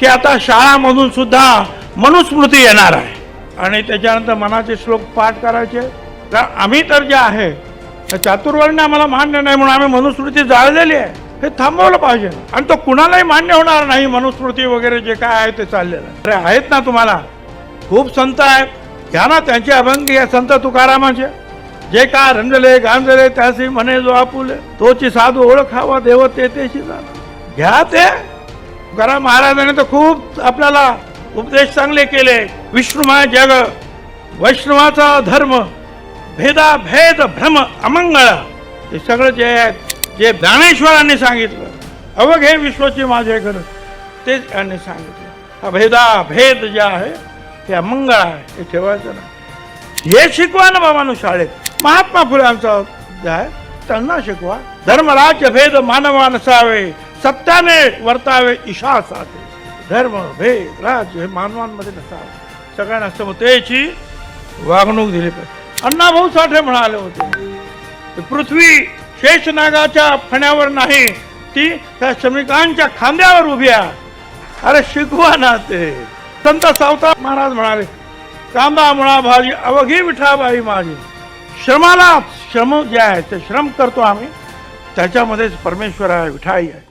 की आता शाळामधून सुद्धा मनुस्मृती येणार आहे. आणि त्याच्यानंतर मनाचे श्लोक पाठ करायचे. तर आम्ही तर जे आहे त्या चातुर्वर्ण्य आम्हाला मान्य नाही म्हणून आम्ही मनुस्मृती जाळलेली आहे. हे थांबवलं पाहिजे. आणि तो कुणालाही मान्य होणार नाही मनुस्मृती वगैरे जे काय आहे ते चाललेलं. अरे आहेत ना तुम्हाला? खूप संत आहेत. घ्या ना त्यांचे अभंग या संत तुकारामाचे. जे का रंजले गांजले त्यासी म्हणे जो आपुले तोची साधू ओळखावा देव ते तेशी जाणा घ्या ते. तुकाराम महाराजांनी तर खूप आपल्याला उपदेश चांगले केले. विष्णुमा जग वैष्णवाचा धर्म भेदा भेद भ्रम अमंगळ हे सगळं जे आहे जे ज्ञानेश्वरांनी सांगितलं. अवघे विश्वाचे माझे घर. तेच त्यांनी सांगितलं. हा भेदा भेद जे आहे हे अमंगळ आहे हे ठेवायचं नाही. हे शिकवा ना बाबांनो शाळेत. महात्मा फुलांचा जे आहे त्यांना शिकवा. धर्मराज्य भेद मानवा नसावे सत्याने वर्तावे ईशा साधे. धर्म भेद राज हे मानवांमध्ये नसावे. सगळ्यांना समतेची वागणूक दिली पाहिजे. अण्णाभाऊ साठे म्हणाले होते पृथ्वी शेषनागाच्या फण्यावर नाही ती त्या श्रमिकांच्या खांद्यावर उभी आहे. अरे शिकवा ना ते. संत सावता महाराज म्हणाले कांदा मुळा भाजी अवघी विठाबाई माझी. श्रमाला श्रम जे आहे ते श्रम करतो आम्ही. त्याच्यामध्येच परमेश्वर आहे विठाई आहे.